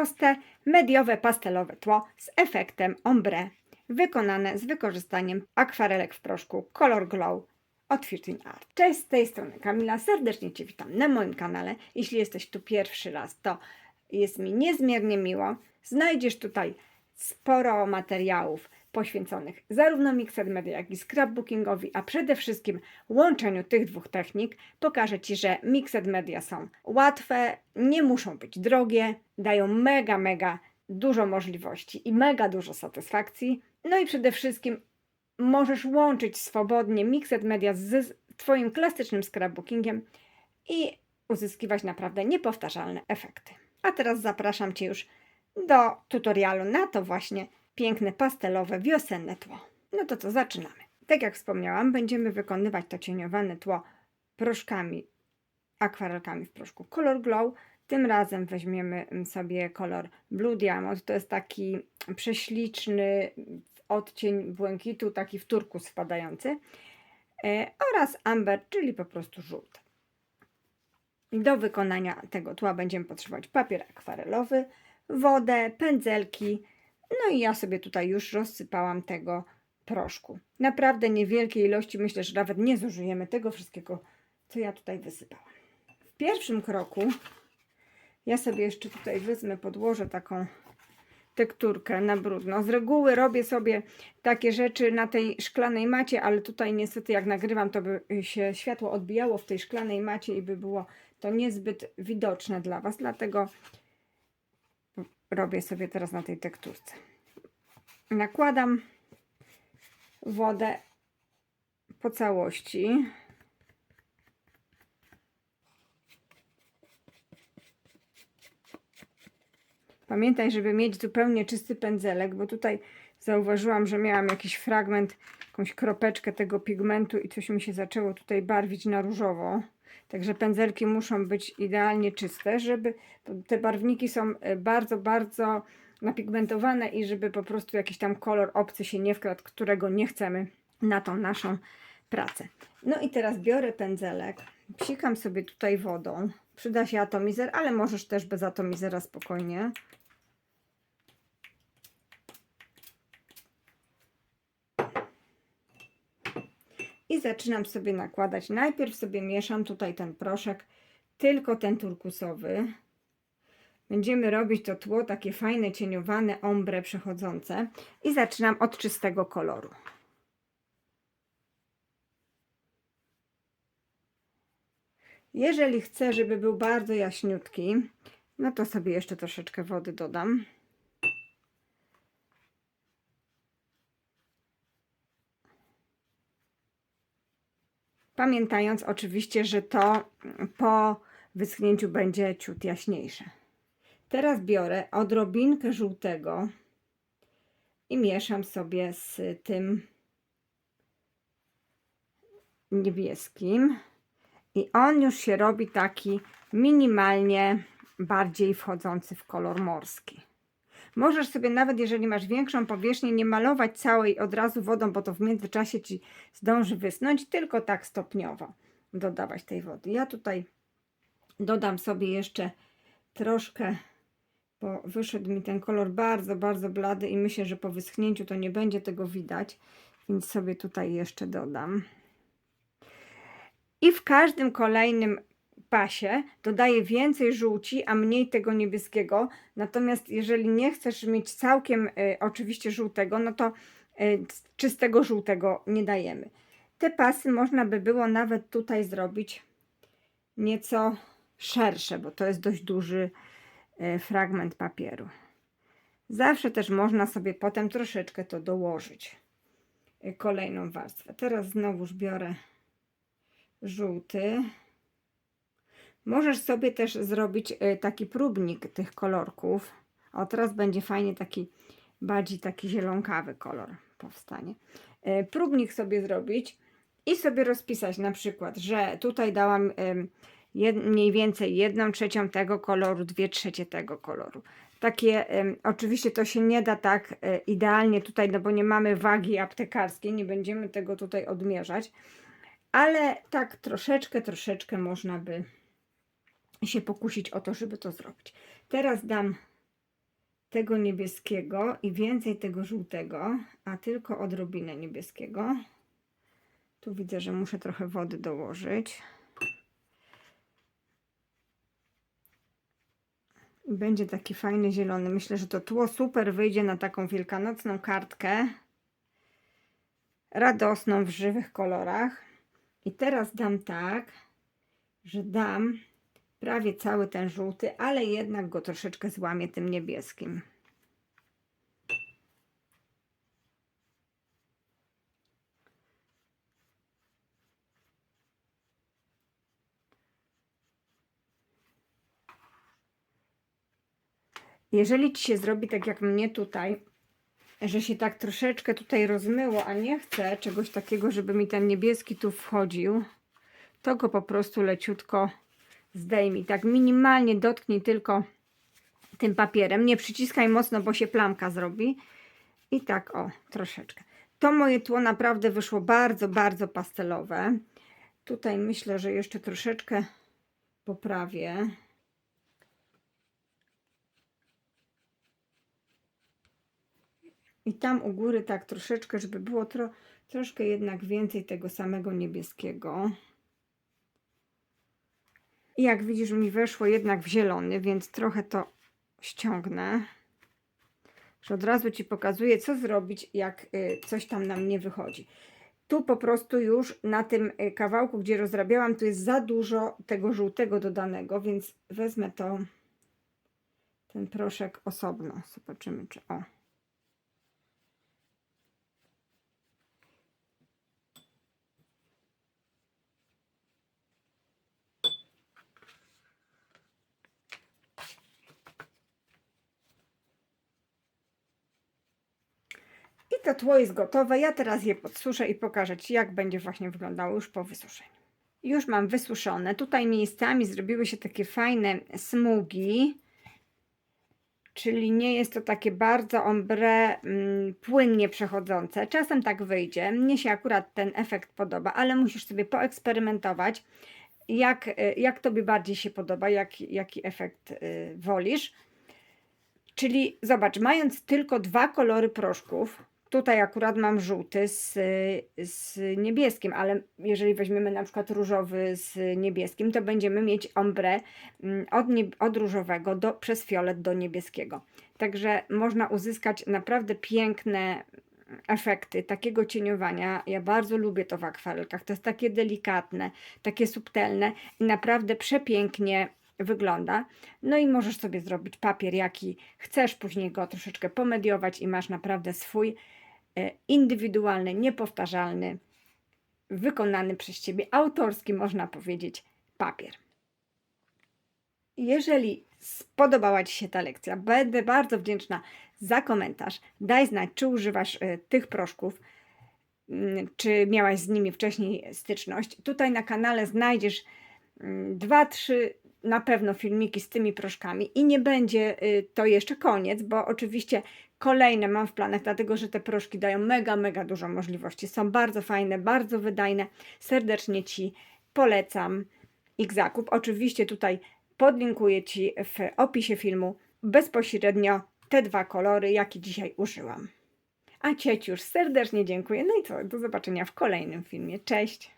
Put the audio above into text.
proste, mediowe, pastelowe tło z efektem ombre, wykonane z wykorzystaniem akwarelek w proszku Color Glow od Fifteen Art. Cześć, z tej strony Kamila, serdecznie Cię witam na moim kanale. Jeśli jesteś tu pierwszy raz, to jest mi niezmiernie miło. Znajdziesz tutaj sporo materiałów poświęconych zarówno Mixed Media, jak i scrapbookingowi, a przede wszystkim łączeniu tych dwóch technik. Pokażę Ci, że Mixed Media są łatwe, nie muszą być drogie, dają mega, mega dużo możliwości i mega dużo satysfakcji. No i przede wszystkim możesz łączyć swobodnie Mixed Media z Twoim klasycznym scrapbookingiem i uzyskiwać naprawdę niepowtarzalne efekty. A teraz zapraszam Cię już do tutorialu na to właśnie piękne pastelowe wiosenne tło. No to co, zaczynamy. Tak jak wspomniałam, będziemy wykonywać to cieniowane tło proszkami, akwarelkami w proszku Color Glow. Tym razem weźmiemy sobie kolor Blue Diamond. To jest taki prześliczny odcień błękitu, taki w turkus wpadający. E, oraz amber, czyli po prostu żółty. Do wykonania tego tła będziemy potrzebować papier akwarelowy, wodę, pędzelki. No i ja sobie tutaj już rozsypałam tego proszku. Naprawdę niewielkiej ilości, myślę, że nawet nie zużyjemy tego wszystkiego, co ja tutaj wysypałam. W pierwszym kroku ja sobie jeszcze tutaj wezmę, podłożę taką tekturkę na brudno. Z reguły robię sobie takie rzeczy na tej szklanej macie, ale tutaj niestety jak nagrywam, to by się światło odbijało w tej szklanej macie i by było to niezbyt widoczne dla Was, dlatego robię sobie teraz na tej tekturce. Nakładam wodę po całości. Pamiętaj, żeby mieć zupełnie czysty pędzelek, bo tutaj zauważyłam, że miałam jakiś fragment, jakąś kropeczkę tego pigmentu i coś mi się zaczęło tutaj barwić na różowo. Także pędzelki muszą być idealnie czyste, żeby te barwniki są e, bardzo, bardzo napigmentowane i żeby po prostu jakiś tam kolor obcy się nie wkradł, którego nie chcemy na tą naszą pracę. No i teraz biorę pędzelek, psikam sobie tutaj wodą. Przyda się atomizer, ale możesz też bez atomizera spokojnie. I zaczynam sobie nakładać. Najpierw sobie mieszam tutaj ten proszek, tylko ten turkusowy. Będziemy robić to tło takie fajne, cieniowane, ombre przechodzące. I zaczynam od czystego koloru. Jeżeli chcę, żeby był bardzo jaśniutki, no to sobie jeszcze troszeczkę wody dodam. Pamiętając oczywiście, że to po wyschnięciu będzie ciut jaśniejsze. Teraz biorę odrobinkę żółtego i mieszam sobie z tym niebieskim. I on już się robi taki minimalnie bardziej wchodzący w kolor morski. Możesz sobie nawet, jeżeli masz większą powierzchnię, nie malować całej od razu wodą, bo to w międzyczasie Ci zdąży wysnąć, tylko tak stopniowo dodawać tej wody. Ja tutaj dodam sobie jeszcze troszkę, bo wyszedł mi ten kolor bardzo, bardzo blady i myślę, że po wyschnięciu to nie będzie tego widać, więc sobie tutaj jeszcze dodam. I w każdym kolejnym pasie dodaję więcej żółci, a mniej tego niebieskiego. Natomiast jeżeli nie chcesz mieć całkiem y, oczywiście żółtego, no to y, czystego żółtego nie dajemy. Te pasy można by było nawet tutaj zrobić nieco szersze, bo to jest dość duży fragment papieru. Zawsze też można sobie potem troszeczkę to dołożyć. Y, kolejną warstwę. Teraz znowuż biorę żółty. Możesz sobie też zrobić e, taki próbnik tych kolorków. O, teraz będzie fajnie taki, bardziej taki zielonkawy kolor powstanie. E, próbnik sobie zrobić i sobie rozpisać na przykład, że tutaj dałam jed, mniej więcej jedną trzecią tego koloru, dwie trzecie tego koloru. Takie, oczywiście to się nie da tak e, idealnie tutaj, no bo nie mamy wagi aptekarskiej, nie będziemy tego tutaj odmierzać, ale tak troszeczkę, troszeczkę można by się pokusić o to, żeby to zrobić. Teraz dam tego niebieskiego i więcej tego żółtego, a tylko odrobinę niebieskiego. Tu widzę, że muszę trochę wody dołożyć. Będzie taki fajny zielony. Myślę, że to tło super wyjdzie na taką wielkanocną kartkę. Radosną w żywych kolorach. I teraz dam tak, że dam prawie cały ten żółty, ale jednak go troszeczkę złamię tym niebieskim. Jeżeli ci się zrobi tak jak mnie tutaj, że się tak troszeczkę tutaj rozmyło, a nie chcę czegoś takiego, żeby mi ten niebieski tu wchodził, to go po prostu leciutko zdejmij. Tak minimalnie dotknij tylko tym papierem. Nie przyciskaj mocno, bo się plamka zrobi. I tak o, troszeczkę. To moje tło naprawdę wyszło bardzo, bardzo pastelowe. Tutaj myślę, że jeszcze troszeczkę poprawię. I tam u góry tak troszeczkę, żeby było tro, troszkę jednak więcej tego samego niebieskiego. I jak widzisz, mi weszło jednak w zielony, więc trochę to ściągnę. Że od razu Ci pokazuję, co zrobić, jak y, coś tam nam nie wychodzi. Tu po prostu już na tym y, kawałku, gdzie rozrabiałam, tu jest za dużo tego żółtego dodanego, więc wezmę to, ten proszek osobno. Zobaczymy, czy o. To tło jest gotowe. Ja teraz je podsuszę i pokażę Ci, jak będzie właśnie wyglądało już po wysuszeniu. Już mam wysuszone. Tutaj miejscami zrobiły się takie fajne smugi, czyli nie jest to takie bardzo ombre, mm, płynnie przechodzące. Czasem tak wyjdzie. Mnie się akurat ten efekt podoba, ale musisz sobie poeksperymentować, jak, y, jak Tobie bardziej się podoba, jak, jaki efekt y, wolisz. Czyli zobacz, mając tylko dwa kolory proszków, tutaj akurat mam żółty z, z niebieskim, ale jeżeli weźmiemy na przykład różowy z niebieskim, to będziemy mieć ombre mm, od, nie, od różowego do, przez fiolet do niebieskiego. Także można uzyskać naprawdę piękne efekty takiego cieniowania. Ja bardzo lubię to w akwarelkach. To jest takie delikatne, takie subtelne i naprawdę przepięknie wygląda. No i możesz sobie zrobić papier, jaki chcesz, później go troszeczkę pomediować i masz naprawdę swój indywidualny, niepowtarzalny, wykonany przez Ciebie, autorski, można powiedzieć, papier. Jeżeli spodobała Ci się ta lekcja, będę bardzo wdzięczna za komentarz. Daj znać, czy używasz e, tych proszków, mm, czy miałaś z nimi wcześniej styczność. Tutaj na kanale znajdziesz mm, dwa, trzy na pewno filmiki z tymi proszkami i nie będzie y, to jeszcze koniec, bo oczywiście kolejne mam w planach, dlatego że te proszki dają mega, mega dużo możliwości. Są bardzo fajne, bardzo wydajne. Serdecznie Ci polecam ich zakup. Oczywiście tutaj podlinkuję Ci w opisie filmu bezpośrednio te dwa kolory, jakie dzisiaj użyłam. A Cię już serdecznie dziękuję. No i co, do zobaczenia w kolejnym filmie. Cześć!